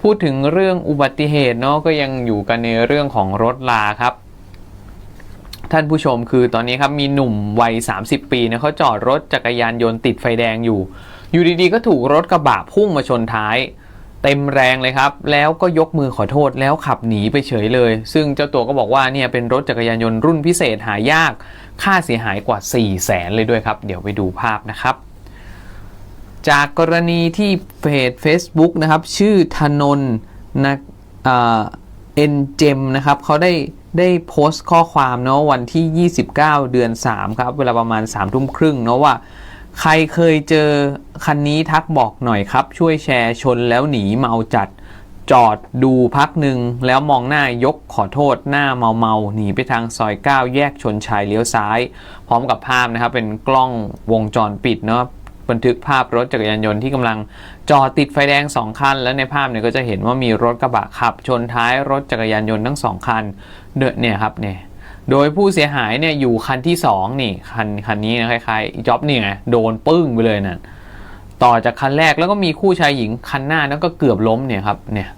พูดถึงเรื่องอุบัติเหตุเนาะก็ยังอยู่กันในเรื่องของรถลาครับ ท่านผู้ชมคือตอนนี้ครับมีหนุ่มวัย 30 ปีเนี่ยเขาจอดรถจักรยานยนต์ติดไฟแดงอยู่ อยู่ดีๆก็ถูกรถกระบะพุ่งมาชนท้าย เต็มแรงเลยครับ แล้วก็ยกมือขอโทษแล้วขับหนีไปเฉยเลย ซึ่งเจ้าตัวก็บอกว่าเนี่ยเป็นรถจักรยานยนต์รุ่นพิเศษหายาก ค่าเสียหายกว่า 4 0 0แสนเลยด้วยครับ เดี๋ยวไปดูภาพนะครับ จากกรณีที่เพจ Facebook นะครับชื่อธนนนะเอ็นเจมนะครับเขาได้ได้โพสต์ข้อความเนาะวันที่ 29 เดือน 3 ครับ เวลาประมาณ3ทุ่มครึ่งเนาะว่า ใครเคยเจอคันนี้ทักบอกหน่อยครับ ช่วยแชร์ชนแล้วหนีเมาจัดจอดดูพักหนึ่งแล้วมองหน้ายกขอโทษหน้าเมาเมาหนีไปทางซอย 9 แยกชนชายเลี้ยวซ้าย พร้อมกับภาพนะครับเป็นกล้องวงจรปิดเนาะ บันทึกภาพรถจักรยานยนต์ที่กำลังจอดติดไฟแดง 2 คัน แล้วในภาพเนี่ยก็จะเห็นว่ามีรถกระบะขับ ชนท้ายรถจักรยานยนต์ทั้งสองคันเดเนี่ยครับเนี่ยโดยผู้เสียหายเนี่ยอยู่คันที่ 2 นี่คันคันนี้นะคล้ายๆจ็อบนี่ไงโดนปึ้งไปเลยนั่นต่อจากคันแรกแล้วก็มีคู่ชายหญิงคันหน้านั้นก็เกือบล้มเนี่ยครับเนี่ย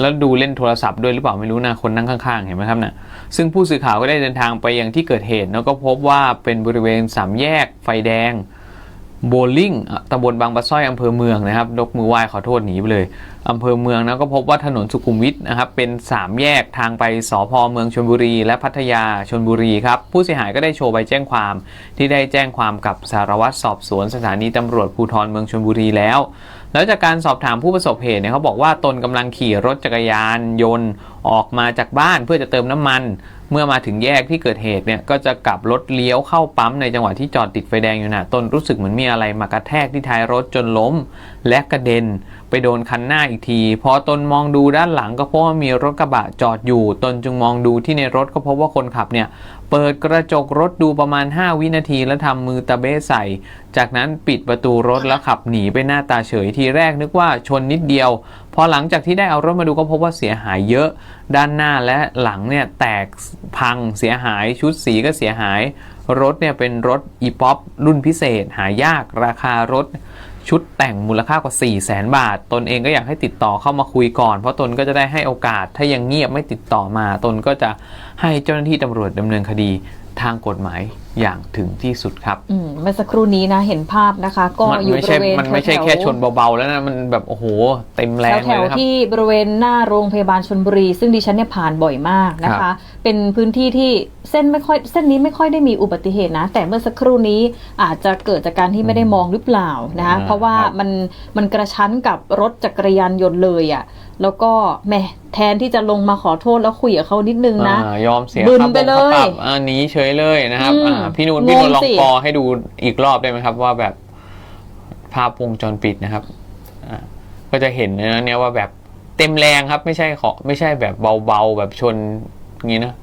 แล้วดูเล่นโทรศัพท์ด้วยหรือเปล่าไม่รู้นะคนนั่งข้างๆ เห็นไหมครับน่ะซึ่งผู้สื่อข่าวก็ได้เดินทางไปยังที่เกิดเหตุแล้วก็พบว่าเป็นบริเวณสามแยกไฟแดง โบลิ่งตำบลบางปะสร้อยอำเภอเมืองนะครับยกมือไหว้ขอโทษหนีไปเลยอำเภอเมืองนะก็พบว่าถนนสุขุมวิทนะครับเป็นสามแยกทางไปสพเมืองชลบุรี และพัทยาชลบุรีครับผู้เสียหายก็ได้โชว์ใบแจ้งความ ที่ได้แจ้งความกับสารวัตรสอบสวนสถานีตำรวจภูธรเมืองชลบุรีแล้ว แล้วจากการสอบถามผู้ประสบเหตุเนี่ยเขาบอกว่าตนกำลังขี่รถจักรยานยนต์ออกมาจากบ้านเพื่อจะเติมน้ำมัน เมื่อมาถึงแยกที่เกิดเหตุเนี่ยก็จะกลับรถเลี้ยวเข้าปั๊มในจังหวะที่จอดติดไฟแดงอยู่นะตนรู้สึกเหมือนมีอะไรมากระแทกที่ท้ายรถจนล้ม และกระเด็นไปโดนคันหน้าอีกที พอตนมองดูด้านหลังก็พบว่ามีรถกระบะจอดอยู่ ตนจึงมองดูที่ในรถก็พบว่าคนขับเนี่ยเปิดกระจกรถดูประมาณ 5 วินาทีแล้วทำมือตะเบ้ใส่ จากนั้นปิดประตูรถแล้วขับหนีไปหน้าตาเฉยทีแรกนึกว่าชนนิดเดียว พอหลังจากที่ได้เอารถมาดูก็พบว่าเสียหายเยอะด้านหน้าและหลังเนี่ยแตกพังเสียหายชุดสีก็เสียหาย รถเนี่ยเป็นรถอีป๊อปรุ่นพิเศษ หายากราคารถชุดแต่งมูลค่ากว่า 4 0 0แสนบาท ตนเองก็อยากให้ติดต่อเข้ามาคุยก่อน เพราะตนก็จะได้ให้โอกาส ถ้ายังเงียบไม่ติดต่อมา ตนก็จะให้เจ้าหน้าที่ตำรวจดำเนินคดีทางกฎหมาย อย่างถึงที่สุดครับอืมเมื่อสักครู่นี้นะเห็นภาพนะคะ ก็มันอยู่ไม่บใช่ริเวณมันไม่ใช่ถวๆแค่ชนเบาๆแล้วนะมันแบบโอ้โหเต็มแรงแถเลยวๆนะครับที่บริเวณหน้าโรงพยาบาลชนบุรี ซึ่งดิฉันเนี่ยผ่านบ่อยมากนะครัคะบเป็นพื้นที่ที่เส้นไม่ค่อยเส้นนี้ไม่ค่อยได้มีอุบัติเหตุนะ แต่เมื่อสักครู่นี้อาจจะเกิดจากการที่ไม่ได้มองหรือเปล่านะคะอ่าเพราะว่าครับมันมันกระชั้นกับรถจักรยานยนต์เลยอะ่ะแล้วก็แหมแทนที่จะลงมาขอโทษแล้วคุยกับเขานิดนึงนะอ่ายอมเสียบึนค่าไปเลยค่าปรับอ่าหนีเฉยเลยนะครับอืมอ่าพี่นูนพี่นูนงงลองสิปอให้ดูอีกรอบได้ไหมครับ ว่าแบบภาพวงจรปิดนะครับอ่าก็จะเห็นนะเนี่ยว่าแบบเต็มแรงครับ ไม่ใช่ขอไม่ใช่แบบเบาๆแบบชนอย่างนี้นะ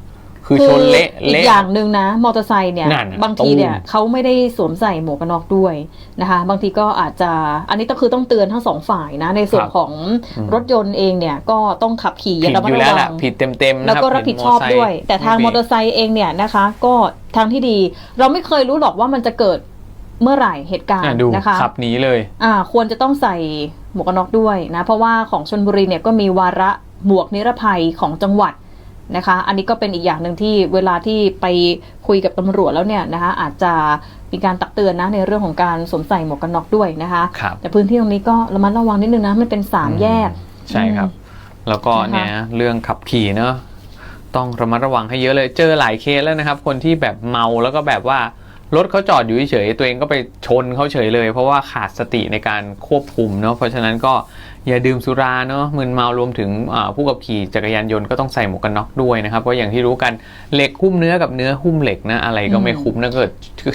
คือชนเละอีกเละอย่างหนึ่งนะมอเตอร์ไซค์เนี่ยนั่นน่ะบางทีเนี่ยตูมเขาไม่ได้สวมใส่หมวกกันน็อกด้วยนะคะบางทีก็อาจจะอันนี้ก็คือต้องเตือนทั้งสองฝ่ายนะในส่วนครับของอืมรถยนต์เองเนี่ยก็ต้องขับขี่อผิย่าดระมัอดยู่ระแล้ววัแหละง ผิดเต็มๆนะแล้วครับก็รับผิดชอบด้วยแต่ทางมอเตอร์ร์ไซค์เองเนี่ยนะคะ ก็ทางที่ดี เราไม่เคยรู้หรอกว่ามันจะเกิดเมื่อไหร่เหตุการณ์ดูนะคะขับหนีเลย อ่าควรจะต้องใส่หมวกกันน็อกด้วยนะ เพราะว่าของชนบุรีเนี่ยก็มีวาระหมวกนิรภัยของจังหวัด นะคะ อันนี้ก็เป็นอีกอย่างหนึ่งที่เวลาที่ไปคุยกับตำรวจแล้วเนี่ยนะคะ อาจจะมีการตักเตือนนะในเรื่องของการสวมใส่หมวกกันน็อกด้วยนะคะครับแต่พื้นที่ตรงนี้ก็ระมัดระวังนิดนึงนะมันเป็นสามแยก ใช่ครับ แล้วก็นะคะเนี่ยเรื่องขับขี่เนอะต้องระมัดระวังให้เยอะเลยเจอหลายเคสแล้วนะครับ คนที่แบบเมาแล้วก็แบบว่ารถเขาจอดอยู่เฉยๆตัวเองก็ไปชนเขาเฉยเลย เพราะว่าขาดสติในการควบคุมเนาะเพราะฉะนั้นก็ อย่าดื่มสุราเนาะมึนเมารวมถึงอ่าผู้ขับขี่จักรยานยนต์ก็ต้องใส่หมวกกันน็อกด้วยนะครับเพราะอย่างที่รู้กันเหล็กหุ้มเนื้อกับเนื้อหุ้มเหล็กนะอะไรก็ไม่อืมคุ้มนะเกิด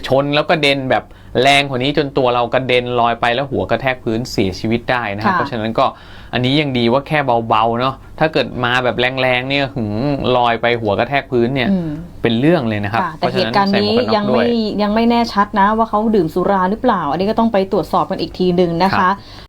ชนแล้วก็เด็นแบบแรงกว่านี้จนตัวเรากระเด็นลอยไปแล้วหัวกระแทกพื้นเสียชีวิตได้นะครับค่ะเพราะฉะนั้นก็อันนี้ยังดีว่าแค่เบาๆเนาะถ้าเกิดมาแบบแรงๆเนี่ยหึงลอยไปหัวกระแทกพื้นเนี่ยอืมเป็นเรื่องเลยนะครับค่ะเพแต่ราะเหฉะตุการณ์ใส่นี้หวกกัยังด้ไม่วยังไม่แน่ชัดนะว่าเขาดื่มสุราหรือเปล่า อันนี้ก็ต้องไปตรวจสอบกันอีกทีหนึ่งนะครัคะบ